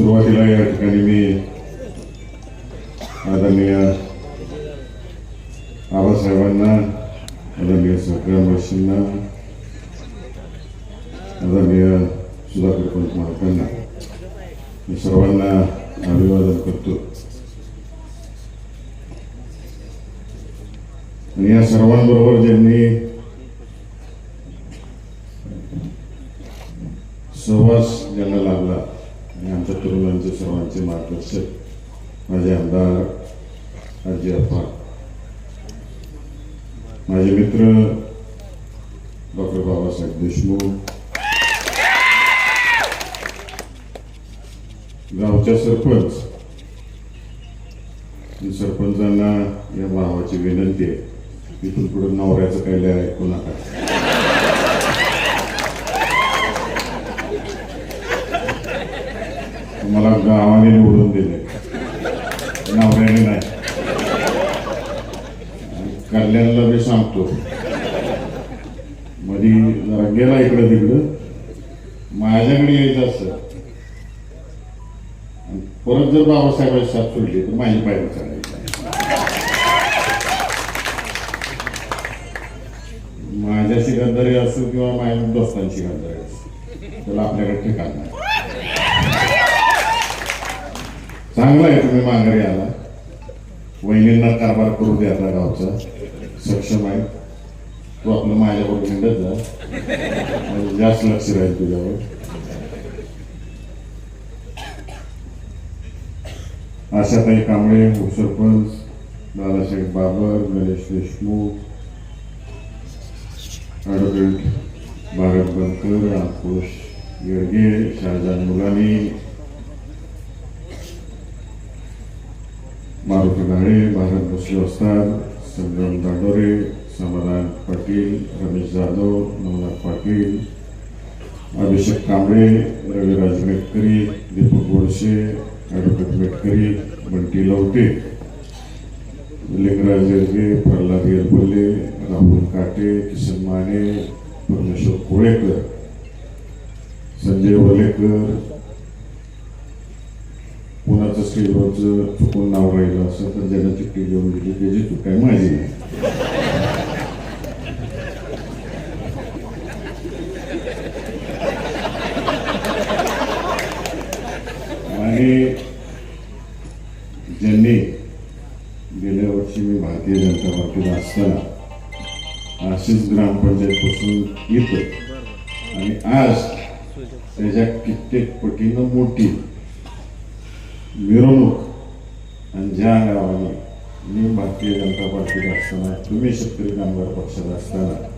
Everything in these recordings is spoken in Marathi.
सुरुवातीला या ठिकाणी मी आदरणीय आबासाहेबांना आदरणीय संक्राम बशींना आदरणीय सुधाकर पंत महाराजांना मी सर्वांना अभिवादन करतो आणि या सर्वांबरोबर ज्यांनी सहवास ज्यांना लाभला आणि आमच्या तरुणांचे सर्वांचे मार्गदर्शक माझे आमदार आजी अप्पा माझे मित्र डॉक्टर बाबासाहेब देशमुख. गावच्या सरपंच. सरपंचांना या भावाची विनंती आहे. इथून पुढे नवऱ्याचं काही ऐकू नका. मला गावाने निवडून दिले. नवऱ्याने नाही. कल्याणला मी सांगतो. मधी जरा गेला इकडं तिकडं. माझ्याकडे यायचं असत. परत जर बाबासाहेबांची साथ सोडली तर माझी पायरी चालायची माझ्याशी गद्दारी असो किंवा माझ्या दोस्तांची गद्दारी असो त्याला आपल्याकडे ठिकाण नाही. चांगला आहे तुम्ही माघारी आला. वहिनींना कारभार करू द्या आता गावचा. सक्षम आहे. तू आपलं माझ्यावर हिंडत जा. जास्त लक्ष राहील तुझ्यावर. आशाताई कांबळे उपसरपंच दादासाहेब बाबर गणेश देशमुख ॲडव्होकेट भारत बनकर आकुश येडगे शहाजान मुलानी मारुती गाडे भारत भोसले वस्ताद संग्राम दांडोरे समाधान पाटील रमेश जाधव नवनाथ पाटील अभिषेक कांबळे रविराज मेटकरी दीपक गोडसे ॲडव्होकेट मेटकरी बंटी लवटे लिंगराज येरगे प्रल्हाद येरबोले राहुल काटे किसन माने परमेश्वर कोळेकर संजय वलेकर कोणाचं स्टेजवरचं चुकून नाव राहिलं असं तर ज्याला चिठ्ठी घेऊन दिली त्याची चूक आहे माझी. नाही आणि ज्यांनी गेल्या वर्षी मी भारतीय जनता पार्टीला असताना अशीच ग्रामपंचायतपासून येतो. आणि आज त्याच्या कित्येक पटीनं मोठी मिरवणूक आणि ज्या गावाने मी भारतीय जनता पार्टीत असताना तुम्ही शेतकरी कामगार पक्षात असताना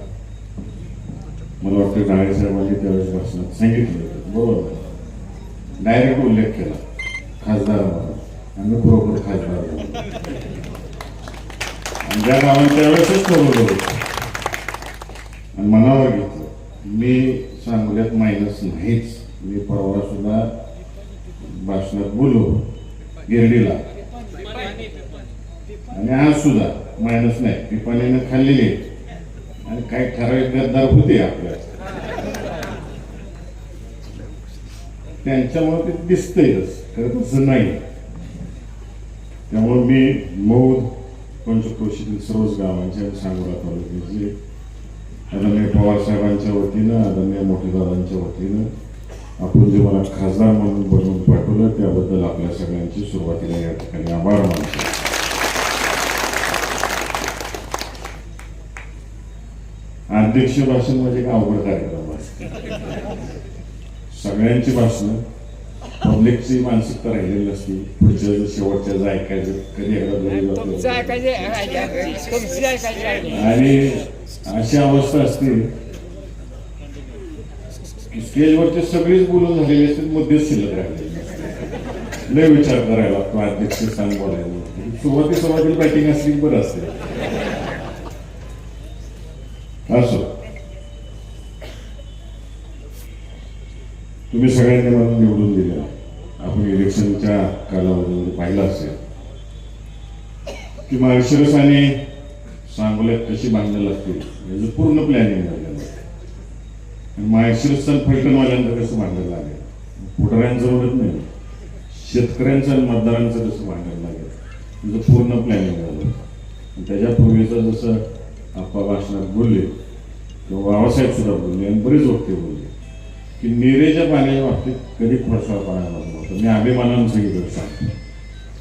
मला वाटतं डाळे साहेबांनी त्यावेळेस भाषणात सांगितलं बरोबर. डायरेक्ट उल्लेख केला. खासदार आम्ही खरोखर खासदार आणि ज्या गावाने त्यावेळेसच ठरवलं आणि मनावर घेतलं. मी सांगोल्यात मायनस नाहीच. मी परवा सुद्धा भाषणात बोललो गिरडीला. आणि आज सुद्धा मायनस नाही पिपाणीनं खाल्लेली. आहे. आणि काही ठराविक गद्दार होते आपल्या. त्यांच्यामुळे ते दिसतंयच खरं तसं नाही. त्यामुळे मी मौद पंचक्रोशीतील सर्वच गावांचे सांगोला तालुक्याचे आदरणीय पवार साहेबांच्या वतीनं आदरणीय मोठेदारांच्या वतीनं आपण जे मला खासदार म्हणून बनवून पाठवलं त्याबद्दल आपल्या सगळ्यांची सुरुवातीला या ठिकाणी आभार मानतो. अध्यक्ष भाषण म्हणजे एक अवघड कार्यक्रम सगळ्यांची भाषणं पब्लिकची मानसिकता राहिलेली नसती. पुढच्या शेवटच्या ऐकायचं कधी एकदा आणि अशी अवस्था असते स्टेजवरचे सगळेच बोलून झालेले असते मुद्देच शिल्लक राहिलेले लय विचार करायला लागतो अध्यक्ष सांग बोलायला. सुरुवाती सुरुवातीला बॅटिंग असली बरं असते. असो. तुम्ही सगळ्यांनी मला निवडून दिलं. आपण इलेक्शनच्या कालावधीमध्ये पाहिलं असेल. की माळशिरस आणि सांगोल्यात कशी बांधणं लागतील याचं पूर्ण प्लॅनिंग झालेलं आहे आणि माळशिरस कसं मांडायला लागेल? पुढाऱ्यांचं ओढत नाही. शेतकऱ्यांचं आणि मतदारांचं कसं मांडायला लागेल? तुझं पूर्ण प्लॅनिंग झालं. आणि त्याच्यापूर्वीचं जसं आप्पा भाषणात बोलले किंवा बाबासाहेब सुद्धा बोलले आणि बरेच वक्ते बोलले की निरेच्या पाण्याच्या बाबतीत कधी खोडसाळ पाण्याला नव्हतं मी अभिमानानं सांगितलं सांगतो.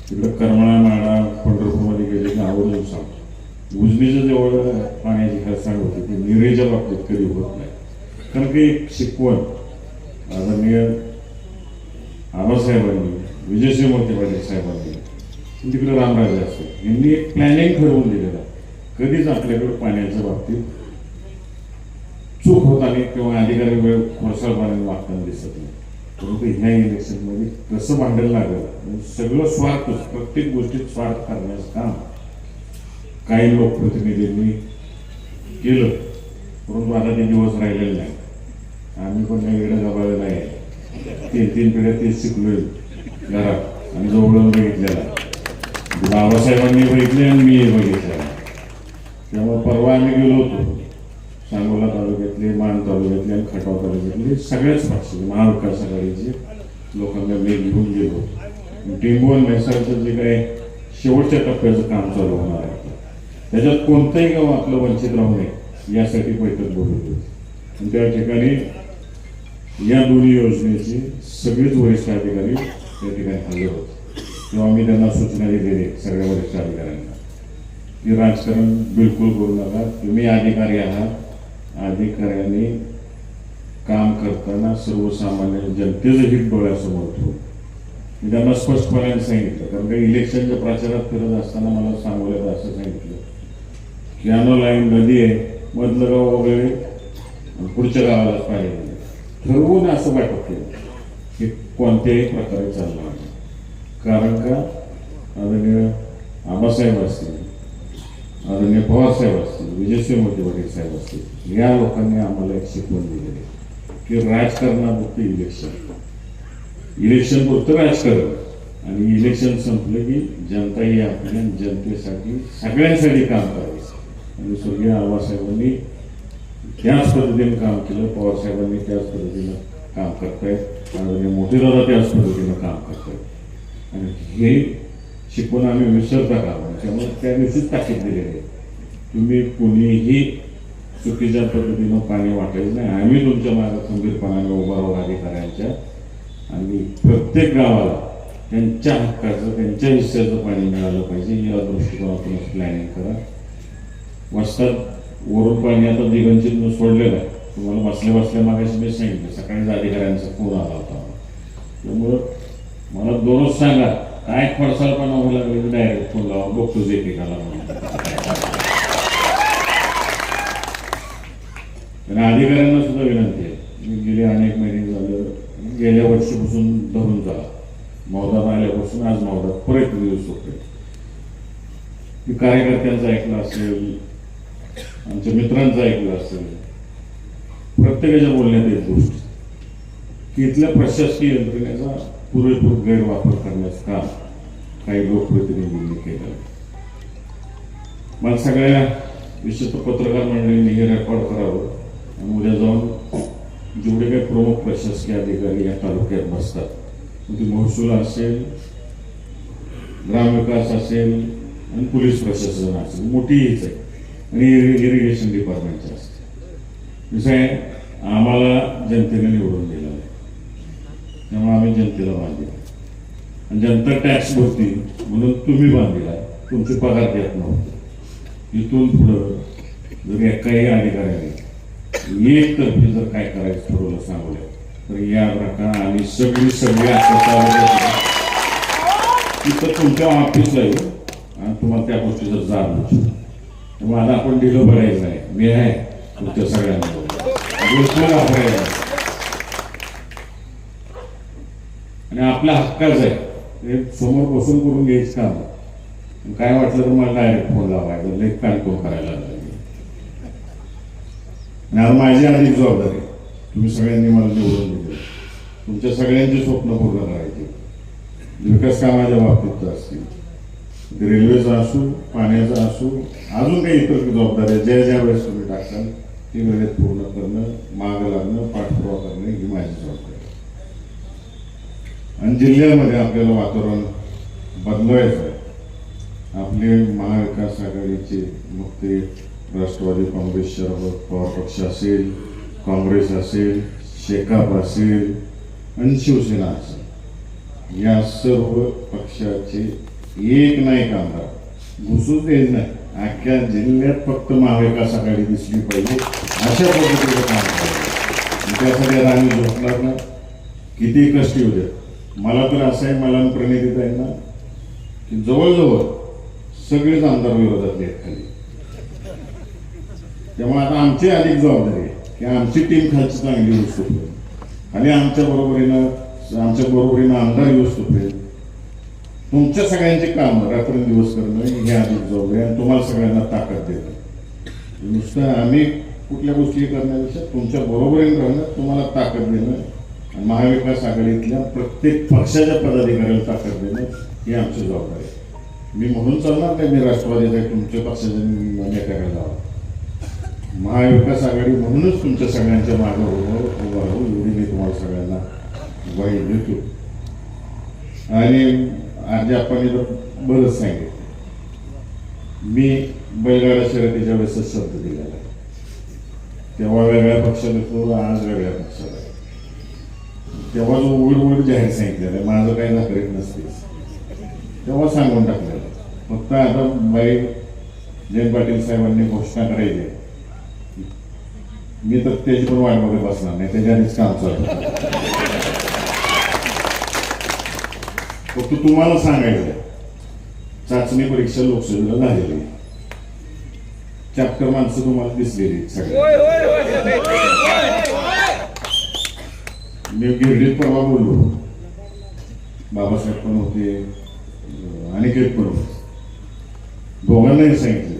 तिकडं करमळा नाडा पंढरपूरमध्ये गेले की आवडून सांगतो. उजनीचं जेवढं पाण्याची खरसाण होती ती निरेच्या बाबतीत कधी होत नाही. कारण की एक शिकवण आदरणीय आबासाहेबांनी विजयसिंह मोठे पाटील साहेबांनी तिकडे रामराजे असते यांनी एक प्लॅनिंग ठरवून दिलेलं कधीच आपल्याकडे पाण्याच्या बाबतीत चूक होताना किंवा अधिकारी वेळ खोरसाळपणाने वागताना दिसत नाही परंतु ह्या इलेक्शनमध्ये कसं भांडायला लागलं सगळं स्वार्थच प्रत्येक गोष्टीत स्वार्थ करण्याचं काम काही लोकप्रतिनिधींनी केलं परंतु आता ते दिवस राहिलेले नाही आम्ही पण काही वेगळं गबाळलेलं नाही तीन तीन पिढ्या तेच शिकलोय घरात. आणि जवळून बघितलेला. बाबासाहेबांनी बघितले आणि मी बघितलेला. त्यामुळे परवा आम्ही गेलो होतो. सांगोला तालुक्यातले मान तालुक्यातले आणि खटाव तालुक्यातले सगळ्याच पक्ष महाविकास आघाडीचे लोकांना मी घेऊन गेलो. डेंगू टेंबू आणि म्हैसाळचं जे काही शेवटच्या टप्प्याचं काम चालू होणार आहे. त्याच्यात कोणतंही गाव आपलं वंचित राहू नये यासाठी बैठक बोलवली होती. त्या ठिकाणी या दोन्ही योजनेचे सगळेच वरिष्ठ अधिकारी त्या ठिकाणी हजर होते. तेव्हा मी त्यांना सूचना दिलेली सगळ्या वरिष्ठ अधिकाऱ्यांना. की राजकारण बिलकुल करू नका. तुम्ही अधिकारी आहात. अधिकाऱ्यांनी काम करताना सर्वसामान्य जनतेचं हित डोळ्यासमोर ठेवू. मी त्यांना स्पष्टपणे सांगितलं कारण काही इलेक्शनच्या प्रचारात फिरत असताना मला सांगवलं असं सांगितलं. की अनोलाईन नदी आहे मधलं गाव वगैरे पुढच्या गावालाच पाहिजे. ठरवून असं वाटत केलं की कोणत्याही प्रकारे चालणार नाही कारण का आदरणीय आबासाहेब असतील आदरणीय पवारसाहेब असतील विजयसिंह मोठे साहेब असतील या लोकांनी आम्हाला एक शिकवण दिलेली की राजकारणापुरतं इलेक्शन इलेक्शन पुरतं राजकारण आणि इलेक्शन संपलं की जनता ही आपल्या जनतेसाठी सगळ्यांसाठी काम करायचं आणि स्वर्गीय आबासाहेबांनी त्याच पद्धतीने काम केलं पवार साहेबांनी त्याच पद्धतीनं काम करतायत. आदरणीय मोठे त्याच पद्धतीनं काम करतायत. आणि हे शिकवून आम्ही विसरता कामा त्यामुळे त्या दिवशीच ताकीद दिलेली आहे. तुम्ही कुणीही चुकीच्या पद्धतीनं पाणी वाटायचं नाही. आम्ही तुमच्या मागे खंबीरपणाने उभा राहू अधिकाऱ्यांच्या. आणि प्रत्येक गावाला त्यांच्या हक्काचं त्यांच्या हिस्स्याचं पाणी मिळालं पाहिजे. या दृष्टिकोनातूनच प्लॅनिंग करा. वस्तात वरून पाहिजे आता दिगंचित सोडलेलं आहे. तुम्हाला बसल्या बसल्या मागाशी मी सांगितलं सकाळीच अधिकाऱ्यांचा फोन आला होता. त्यामुळं मला दोनच सांगा काय खडसाळपणा व्हायला लागले डायरेक्ट फोन लावा बघतो जे एकेकाला. आणि अधिकाऱ्यांना सुद्धा विनंती आहे. मी गेले अनेक महिने झालं गेल्या वर्षीपासून धरून जा मौदात आल्यापासून आज मौदात परत दिवस होते मी कार्यकर्त्यांचं ऐकलं असेल आमच्या मित्रांचं ऐकलं असेल प्रत्येकाच्या बोलण्यात एक गोष्ट. की इथल्या प्रशासकीय यंत्रणेचा पुरेपूर गैरवापर करण्यास काम काही लोकप्रतिनिधींनी केलं मला सगळ्या विशेषतः पत्रकार मंडळींनी हे रेकॉर्ड करावं आणि उद्या जाऊन जेवढे काही प्रमुख प्रशासकीय अधिकारी या तालुक्यात बसतात ती ते महसूल असेल ग्रामविकास असेल आणि पोलीस प्रशासन असेल मोठी हीच आहे. आणि इरिगेशन डिपार्टमेंटचे असते दुसरे आम्हाला जनतेने निवडून दिलं आहे. त्यामुळे आम्ही जनतेला बांधिला आणि जनता टॅक्स भरती म्हणून तुम्ही दिला. तुमचे पगार देत नव्हते. इथून पुढं जर एकाही अधिकाऱ्याने एक तर्फे जर काय करायचं ठरवलं सांगलं तर या प्रकार आणि सगळी सगळी तिथं तुमच्या ऑफिसला येऊ आणि तुम्हाला त्या गोष्टीचं जाण आता आपण ढिलं भरायचं आहे. मी आहे. तुमच्या सगळ्यांना. आणि आपल्या हक्काचं आहे. समोर बसून करून घ्यायचं काम. काय वाटलं तर मला डायरेक्ट फोन लावायचा लेख कानकोन करायला लागला आणि आज माझी अधिक जबाबदारी. तुम्ही सगळ्यांनी मला निवडून दिले. तुमच्या सगळ्यांची स्वप्न पूर्ण करायची. विकास कामाच्या बाबतीत असतील. रेल्वेचा असू पाण्याचा असू अजून काही इतर जबाबदाऱ्या ज्या ज्या वेळेस तुम्ही टाकाल ती वेळेत पूर्ण करणं माग लागणं पाठपुरावा करणं ही माझी जबाबदारी आणि जिल्ह्यामध्ये आपल्याला वातावरण बदलवायचं आहे. आपले महाविकास आघाडीचे मग ते राष्ट्रवादी काँग्रेस शरद पवार पक्ष असेल काँग्रेस असेल शेकाप असेल आणि शिवसेना असेल या सर्व पक्षाचे एक नाही एक घुसूच देत नाही. अख्ख्या जिल्ह्यात फक्त महाविकास आघाडी दिसली पाहिजे. अशा पद्धतीचं काम करायचं त्यासाठी आम्ही झोपणार ना किती कष्ट येऊ मला तर असं आहे मला प्रणितीत आहे ना की जवळजवळ सगळेच आमदार विरोधातले आहेत खाली. त्यामुळे आता आमची अधिक जबाबदारी आहे की आमची टीम खालची चांगली होऊ शकते. आणि आमच्या बरोबरीनं आमच्या बरोबरीनं आमदार येऊ शकते. तुमच्या सगळ्यांची कामं रात्रंदिवस करणं हे आधी जाऊ आणि तुम्हाला सगळ्यांना ताकद देणं नुसतं आम्ही कुठल्या गोष्टी करण्यापेक्षा तुमच्या बरोबरीने राहणं तुम्हाला ताकद देणं आणि महाविकास आघाडीतल्या प्रत्येक पक्षाच्या पदाधिकाऱ्याला ताकद देणं ही आमची जबाबदारी आहे. मी म्हणून चालणार नाही मी राष्ट्रवादीच्या तुमच्या पक्षाच्या नेत्याकडे जावं महाविकास आघाडी म्हणूनच तुमच्या सगळ्यांच्या मागं उभं उभं राहू एवढी मी तुम्हाला सगळ्यांना ग्वाही देतो. आणि आज आपण इथं बरंच सांगितलं. मी बैलगाडा शर्यतीच्या वेळेस शब्द दिलेला आहे. तेव्हा वेगळ्या पक्षात होतो आज वेगळ्या पक्षाला तेव्हा जो उघड उघड जाहीर सांगितलेलं आहे माझं काही नागरिक नसते. तेव्हा सांगून टाकलेलं फक्त आता बाई जयंत पाटील साहेबांनी घोषणा करायची मी तर त्याची पण वाट बघत बसणार नाही त्याच्या आधीच काम चालू फक्त तुम्हाला सांगायचं आहे, चाचणी परीक्षा लोकसभेला झालेली आहे. चॅप्टर माणसं तुम्हाला दिसलेली आहेत सगळी होय होय होय मी गिरडीत परवा बोललो. बाबासाहेब पण होते अनिकेत पण होते. दोघांनाही सांगितलं.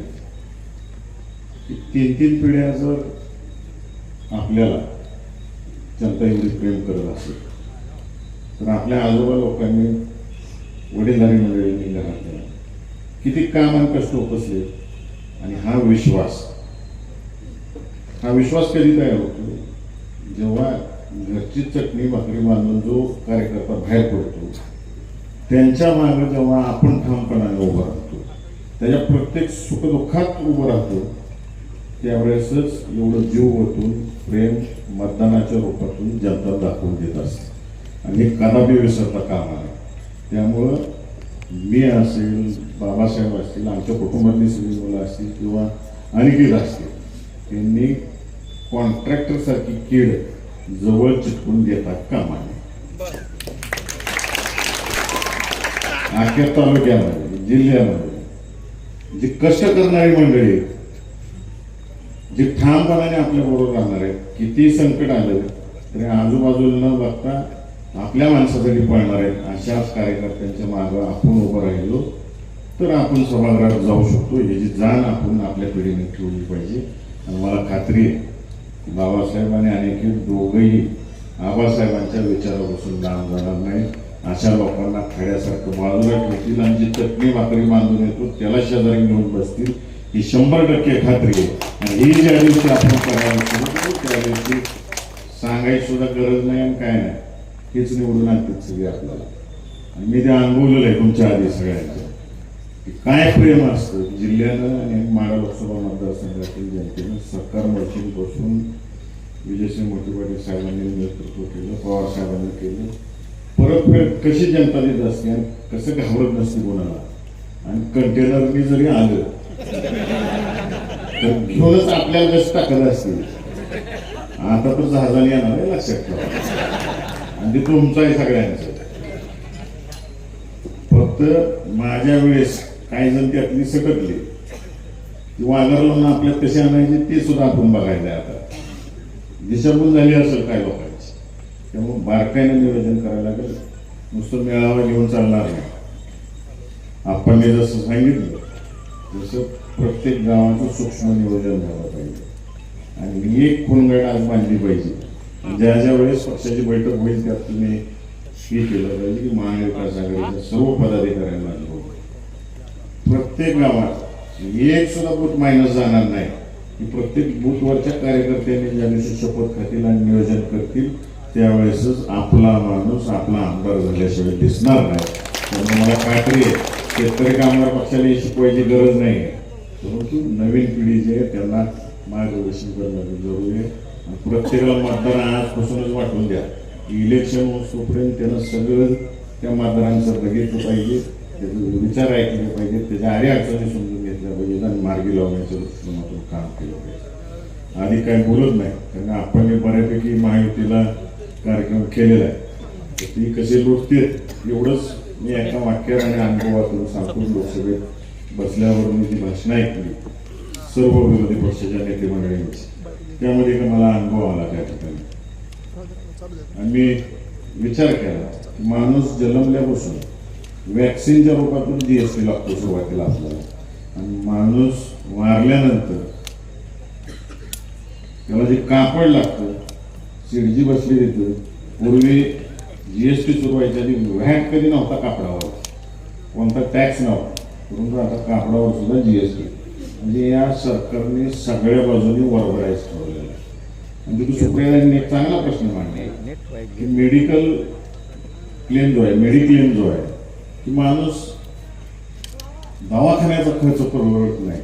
की तीन तीन पिढ्या जर आपल्याला जनता एवढी प्रेम करत असेल तर आपल्या आजोबा लोकांनी वडीलधारी मंडळींनी घरातल्या किती काम आणि कष्ट उपसले आणि हा विश्वास. हा विश्वास कधी तयार होतो? जेव्हा घरची चटणी भाकरी बांधून जो कार्यकर्ता बाहेर पडतो त्यांच्या मागे जेव्हा आपण ठामपणाने उभं राहतो त्याच्या प्रत्येक सुखदुःखात उभं राहतो त्यावेळेसच एवढं जीव ओतून प्रेम मतदानाच्या रूपातून जनता दाखवून देत असते. आणि कदापि विसरता कामा त्यामुळं मी असेल बाबासाहेब असतील आमच्या कुटुंबातली सगळी मुलं असतील किंवा अनिकेत असतील त्यांनी कॉन्ट्रॅक्टरसारखी कीड जवळ चिटकून देतात कामाने. नये तालुक्यामध्ये जिल्ह्यामध्ये जी कष्ट करणारी मंडळी जे ठामपणाने आपल्या बरोबर राहणार आहेत किती संकट आलं तरी आजूबाजूला न बघता आपल्या माणसासाठी पळणार आहेत अशाच कार्यकर्त्यांच्या मागं आपण उभं राहिलो तर आपण सभागृहात जाऊ शकतो. याची जाण आपण आपल्या पिढीने ठेवली पाहिजे. आणि मला खात्री आहे बाबासाहेब आणि अनेक दोघंही आबासाहेबांच्या विचारापासून लांब जाणार नाही. अशा लोकांना खड्यासारखं बाजूला ठेवतील आणि जी चटणी भाकरी बांधून येतो त्याला शेजारी घेऊन बसतील. ही शंभर टक्के खात्री आहे. आणि ही ज्या दिवशी आपण करायला त्या दिवशी सांगायची सुद्धा गरज नाही आणि काय नाही. हेच निवडून आणतात सगळे आपल्याला. आणि मी ते अनुभवलेलं आहे तुमच्या आधी सगळ्यांचं. की काय प्रेम असतं? जिल्ह्यानं आणि माडा लोकसभा मतदारसंघातील जनतेनं सरकार बसून विजयसिंह मोठी पाटील साहेबांनी नेतृत्व केलं पवार साहेबांनी केलं. परतफेड कशी जनता देत असते आणि कसं घाबरत नसते कोणाला? आणि कंटेनरनी जरी आलं तर घेऊनच आपल्याला कसं टाकत असते आता तर जहाजाने येणार आहे लक्षात ठेवा. आणि ते तुमचाही सगळ्यांचं. फक्त माझ्या वेळेस काही जण त्यातली सकटली ती वाघरला आपल्या कसे आणायचे ते सुद्धा आपण बघायचं आहे आता. दिशाभूल झाली असेल काय लोकांची. त्यामुळे बारकाईनं नियोजन करायला लागेल. नुसतं मेळावा घेऊन चालणार नाही. आपण जसं सांगितलं जसं प्रत्येक गावाचं सूक्ष्म नियोजन झालं पाहिजे. आणि एक खुणगड आज बांधली पाहिजे. ज्या ज्या वेळेस पक्षाची बैठक होईल त्यात तुम्ही हे केलं पाहिजे की महाविकास आघाडीच्या सर्व पदाधिकाऱ्यांना घेऊन प्रत्येक गावात एक सुद्धा बूथ मायनस जाणार नाही. की प्रत्येक बूथवरच्या कार्यकर्त्यांनी ज्या दिवशी शपथ खातील आणि नियोजन करतील त्यावेळेसच आपला माणूस आपला आमदार झाल्याशिवाय दिसणार नाही. त्यामुळे मला खात्री आहे शेतकरी कामगार पक्षाला शिकवायची गरज नाही आहे परंतु नवीन पिढी जी आहे त्यांना मार्गदर्शन करणं जरुरी आहे. प्रत्येकाला मतदान आजपासूनच वाटून द्या. इलेक्शन होतोपर्यंत त्यांना सगळं त्या मतदारांचं बघितलं पाहिजे त्याचे विचार ऐकले पाहिजे त्याच्या आडी अडचणी समजून घेतल्या पाहिजे आणि मार्गी लावण्याच्या दृष्टिकोनातून काम केलं पाहिजे. आधी काही बोलत नाही कारण आपण बऱ्यापैकी महायुतीला कार्यक्रम केलेला आहे. ती कसे लुटतील एवढंच मी एका वाक्यात आणि अनुभवातून सांगतो. लोकसभेत बसल्यावर मी ती भाषणं ऐकली. सर्व विरोधी पक्षाच्या नेते मंडळींची त्यामध्ये का मला अनुभव आला त्या ठिकाणी. आणि मी विचार केला की माणूस जन्मल्यापासून वॅक्सिनच्या रूपातून जी एस टी लागतो सुरुवातीला आपल्याला. आणि माणूस वारल्यानंतर त्याला जे कापड लागतं शिडजी बसली तिथं पूर्वी जी एस टी सुरू व्हायच्या आधी व्हॅट कधी नव्हता कापडावर. कोणता टॅक्स नव्हता. परंतु आता कापडावर सुद्धा जी एस टी म्हणजे या सरकारने सगळ्या बाजूने वरभरायचं. म्हणजे आहे एक चांगला प्रश्न मांडला. की मेडिकल क्लेम जो आहे मेडिक्लेम जो आहे की माणूस दवाखान्याचा खर्च परवडत नाही.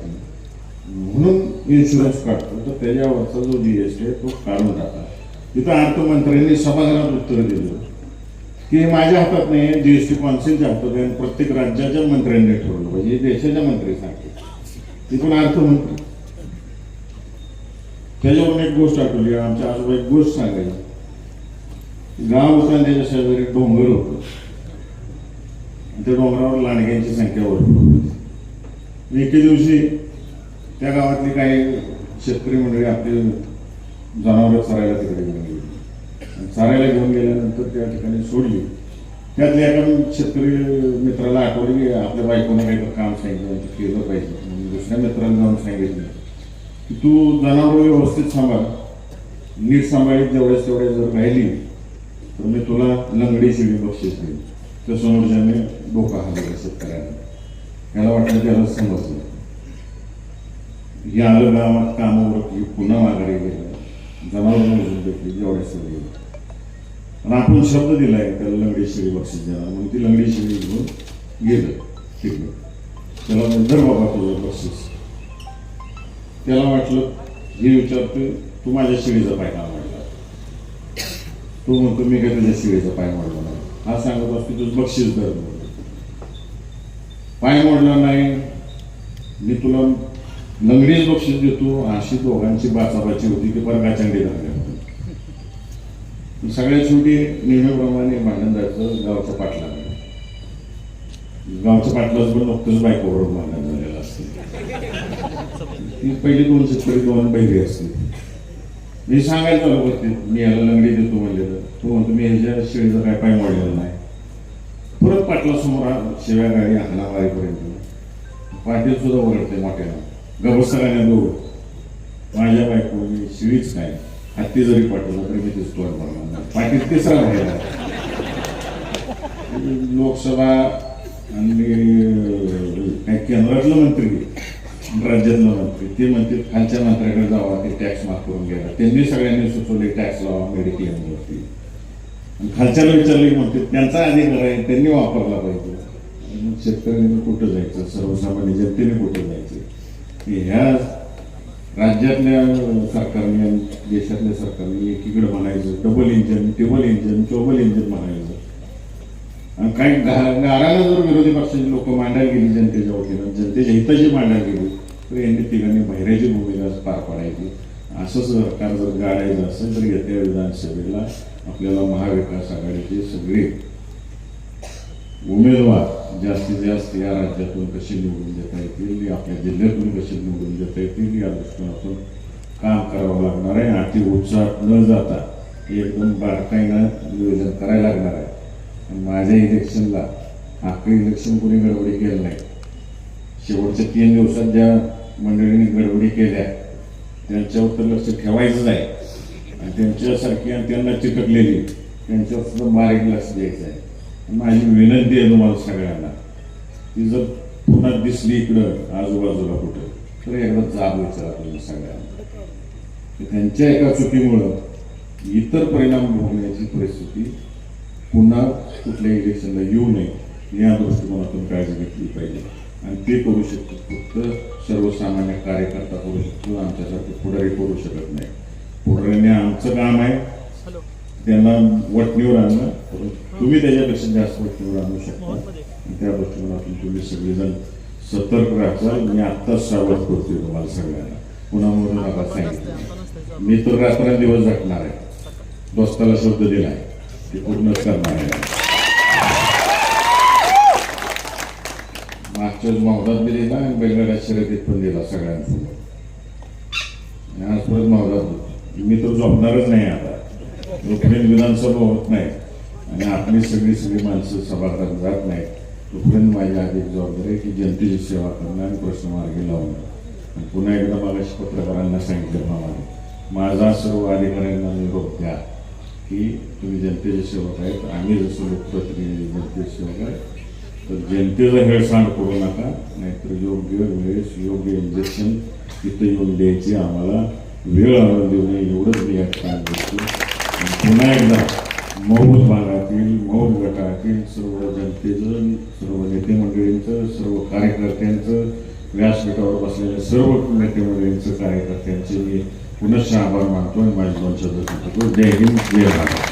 म्हणून इन्शुरन्स काढतो. तर त्याच्यावरचा जो जी एस टी आहे तो काढून टाका. तिथं अर्थमंत्र्यांनी सभागृहात उत्तर दिलं. की हे माझ्या हातात नाही आहे जीएसटी कौन्सिलच्या हातात आहे प्रत्येक राज्याच्या मंत्र्यांनी ठरवलं पाहिजे. देशाच्या मंत्री सांगते तिथून अर्थमंत्री. त्याच्यावरून एक गोष्ट आठवली. आमच्या आजोबा एक गोष्ट सांगायची. गाव होतं आणि त्याच्या शेजारी डोंगर होतं. त्या डोंगरावर लांडग्यांची संख्या भरपूर होती एके दिवशी त्या गावातली काही शेतकरी मंडळी आपली जनावरं चरायला तिकडे घेऊन गेली चरायला घेऊन गेल्यानंतर त्या ठिकाणी सोडली. त्यातल्या एका शेतकरी मित्राला आठवलं की आपल्या बायकोनं काही काम सांगितलं केलं पाहिजे. दुसऱ्या मित्राला जाऊन सांगितलं. की तू जनावर व्यवस्थित सांभाळ. नीट सांभाळीत जेवढ्याच तेवढ्या जर राहिली तर मी तुला लंगडी शिडी बक्षीस देईल त्या समोरच्याने डोका हलवला शेतकऱ्यांना. याला वाटलं त्याला समजलं. हे आलं गावात कामावर की पुन्हा माघारी गेलं. जनावर मोजून भेटली जेवढ्याच तेवढी आणि आपण शब्द दिलाय त्याला लंगडी शिडी बक्षीस द्यायला म्हणून ती लंगडी शिडी घेऊन गेलं. शिकलं. त्याला म्हणलं, धर बाबा तुझं बक्षीस. त्याला वाटलं हे विचारतोय तू माझ्या शिडीचा पाय का मोडला तो म्हणतो मी काय तुझ्या शिडीचा पाय मोडला नाही. हा सांगत असतो तुझं बक्षीस दर पाय मोडला नाही. मी तुला लंगडीच बक्षीस देतो. अशी दोघांची बाचाबाची होती ती परत गाचंडी झाली सगळ्यात शेवटी नेहमीप्रमाणे भांडण जायचं गावच्या पाटला गावच्या पाटलाच पण नुकतंच बायकोबरोबर भांडण ती पहिली दोन शेतकरी दोन बहिरी असते. मी सांगायला चालू करते मी याला लंगडी देतो म्हणलेलं तो म्हणतो मी ह्याच्या शेळीचा काय पाय मोडलेला नाही. परत पाटला समोर शेव्या गाडी हाना मारेपर्यंत पाटील सुद्धा ओरडते मोठ्यानं. गबस दोघ दोघं माझ्या बायकोनी शिळीच काय हत्ती जरी पाठवलं तरी मी तेच तोड बनवणार पाटील तिसरा राहिला लोकसभा आणि काय केंद्रातलं मंत्री. राज्यातलं म्हणते ते म्हणते खालच्या मंत्र्याकडे जावा ते टॅक्स माफ करून घ्यायला त्यांनी सगळ्यांनी सुचवले टॅक्स लावा मेडिक्लेमवरती आणि खालच्याला विचारले म्हणते त्यांचा अधिकार आहे त्यांनी वापरला पाहिजे. शेतकऱ्यांनी कुठं जायचं? सर्वसामान्य जनतेने कुठं जायचं? की ह्या राज्यातल्या सरकारने आणि देशातल्या सरकारने एकीकडे म्हणायचं डबल इंजन टेबल इंजन चोबल इंजन म्हणायचं. आणि काही गाराला जर विरोधी पक्षाची लोक मांडायला गेली जनतेच्या वतीनं जनतेच्या हिताची मांडायला गेली तर यांनी तिघांनी बहिऱ्याची भूमिका पार पाडायची. असं सरकार जर गाडायचं असेल तर येत्या विधानसभेला आपल्याला महाविकास आघाडीचे सगळे उमेदवार जास्तीत जास्त या राज्यातून कसे निवडून देता येतील आपल्या जिल्ह्यातून कसे निवडून देता येतील या दृष्टिकोनातून काम करावं लागणार आहे. अति उत्साहात न जाता एकदम बारकाईनं नियोजन करायला लागणार आहे. माझ्या इलेक्शनला अख्खं इलेक्शन कोणी गडबडी केलं नाही. शेवटच्या तीन दिवसात ज्या मंडळींनी गडबडी केल्या त्यांच्यावर तर लक्ष ठेवायचंच आहे आणि त्यांच्यासारखी आणि त्यांना चिटकलेली त्यांच्यावर सुद्धा बारीक लक्ष द्यायचं आहे. माझी विनंती आहे तुम्हाला सगळ्यांना ती जर पुन्हा दिसली इकडं आजूबाजूला कुठं तर एकदा जाब विचारा तुम्ही सगळ्यांना. त्यांच्या एका चुकीमुळं इतर परिणाम भोगण्याची परिस्थिती पुन्हा कुठल्या इलेक्शनला येऊ नये या दृष्टिकोनातून काळजी घेतली पाहिजे. आणि ते करू शकतो फक्त सर्वसामान्य कार्यकर्ता करू शकतो. आमच्यासारखे पुढारी करू शकत नाही. पुढाऱ्याने आमचं काम आहे. त्यांना वटणीवर आणणं. तुम्ही त्याच्यापेक्षा जास्त वटणीवर आणू शकता. त्या दृष्टिकोनातून तुम्ही सगळेजण सतर्क राहाल मी आत्ताच सावध करतोय तुम्हाला सगळ्यांना. पुन्हा म्हणून आता सांगितलं. मी तर रात्रंदिवस झटणार आहे. दोस्ताला शब्द दिलाय. ते पूर्णच करणार आहे. मागच्या मावदात बी दिला आणि बैलगाड्या शर्यतीत पण दिला सगळ्यांसमोर आणि आज परत मावदात होतो. मी तर झोपणारच नाही आता. तोपर्यंत विधानसभा होत नाही आणि आपली सगळी सगळी माणसं सभागृहात जात नाहीत तोपर्यंत माझी अधिक जबाबदारी आहे की जनतेची सेवा करणं आणि प्रश्न मार्गी लावणं. आणि पुन्हा एकदा मागाशी पत्रकारांना सांगितलं मला माझा सर्व अधिकाऱ्यांना निरोप द्या की तुम्ही जनतेचे सेवक आहेत. आम्ही जसं लोकप्रतिनिधी जनतेचे सेवक आहे. तर जनतेचा हेळसांड करू नका. नाहीतर योग्य वेळेस योग्य इंजेक्शन तिथं येऊन द्यायची. आम्हाला वेळ आणून देऊ नये एवढंच मी या काळात बसतो पुन्हा एकदा मौज भागातील मौज गटातील सर्व जनतेचं सर्व नेते मंडळींचं सर्व कार्यकर्त्यांचं व्यासपीठावर बसलेल्या सर्व नेते मंडळींचं कार्यकर्त्यांचे मी पुनश्च आभार मानतो आणि माझ्या दोन शब्द सांगतो जय हिंद जय भारत.